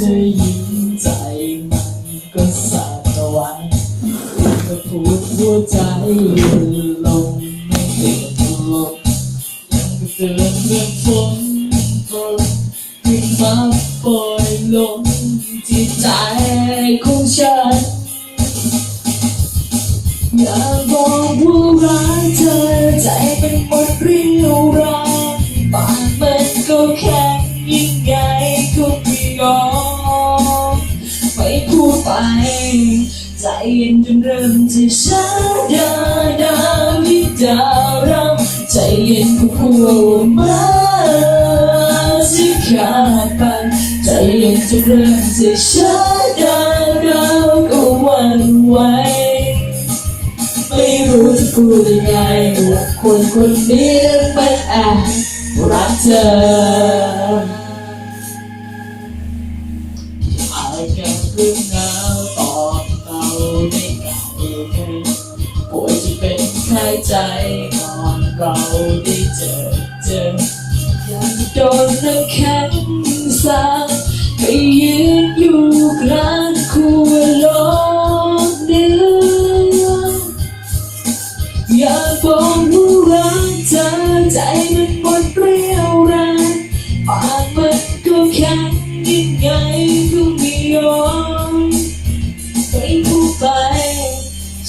เธอยิ้มใจมันก็สั่นไหวเมื่อพูดหัวใจลงไม่เต็มลมยังเตือนเรื่องฝนตกขึ้นมาปล่อยลงที่ใจของฉันอยากบอกว่ารักเธอใจเป็นหมดเรียว ไม่พูดไป ใจเย็นจนเริ่มจะช้าดาดาวิดาวรำใจเย็นก็พูดมาสิขาดไป ใจเย็นจนเริ่มจะช้าดาดาวก็หวันไหวไม่รู้จะพูดยังไงว่าคนคนนี้นั้นมันแอบรักเธอายแค่เรื่องราวตอนเราได้เก่าแค่ป่วยจะเป็นไข้ใจก่อนเราได้เจอเจอยังโดนน้ำแข็งสาดไปยืนอยู่กลางคูโลกเดือนอยากบอกว่ารักเธอใจมันหมดเรี้ยวแรงปากมัน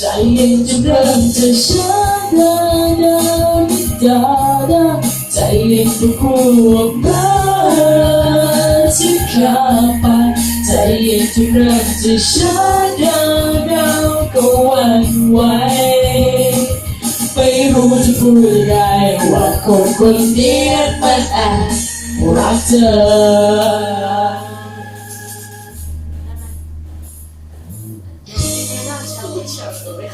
ใจย็นจนเริ่มจะช้าดาดาดาดาใจย็นก็กลัวมาจะขาไปใจย็นจนเริ่มจะช้าดาดาก็หวั่นไหวไม่รู้จะพูดยังไงว่าคนคนนี้มันแอบรักเธอ 小我小时候呀。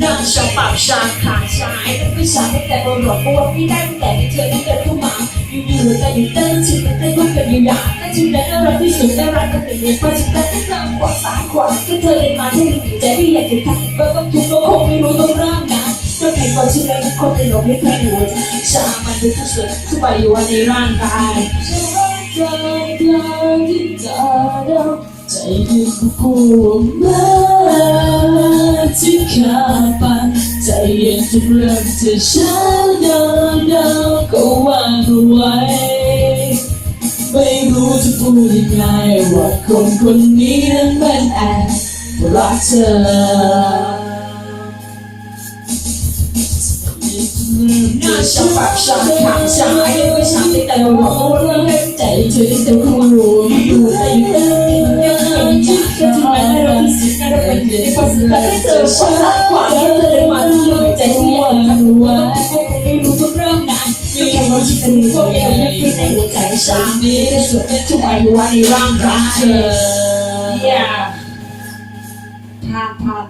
让小宝上卡下爱的不想ไม่แต่โดนหลอกเพราะว่าพี่ได้ตั้งแต่ที่เธอได้เดินเข้ามา อยู่ๆแต่อยู่เต้นชิดแต่เต้นก็เกิดอยู่อยากแต่ชิดแต่น่ารักที่สุดน่รักก็เป็นอย่างเพราะฉันได้แค่ทางขวาซ้ายขวาก็เธอเดินมาที่หัวใจที่อยากจะทักก็ต้องทุกข์ก็คงไม่รู้ต้องเริ่มนะก็แค่ก่อนชิดแล้วทุกคนในโลกนี้แค่หัวใจชามันคือที่สุดทุกไปอยู่ในร่างกายใจกลางที่ตาดำใจเย็นก็กลัวมาที่ขาดไปใจเย็นจนเริ่มจะช้าดาวดาวก็ ไว้ ไม่รู้จะพูดยังไงว่าคนคนนี้นั้นเป็นแอบรักเธอฉัน่บบฉันถามฉันไอ้ำรื่องฉันที่แต่บอกว่าเรื่องใจเธอแต่คงรู้ดูแต่ยังยังคิดแค่ทำไมไม่รู้สิแค่เราเป็นเด็กแต่ถ้าเธอฉันรักกว่าเธอเลยมาที่ใจหัวรู้ว่า ว่าชิดเป็นพวกเอวไม่ขึ้นในหัวใจฉันนี่ที่สุดทุกไปอยู่ในร่างกายเธอ Yeah ผ่านผ่าน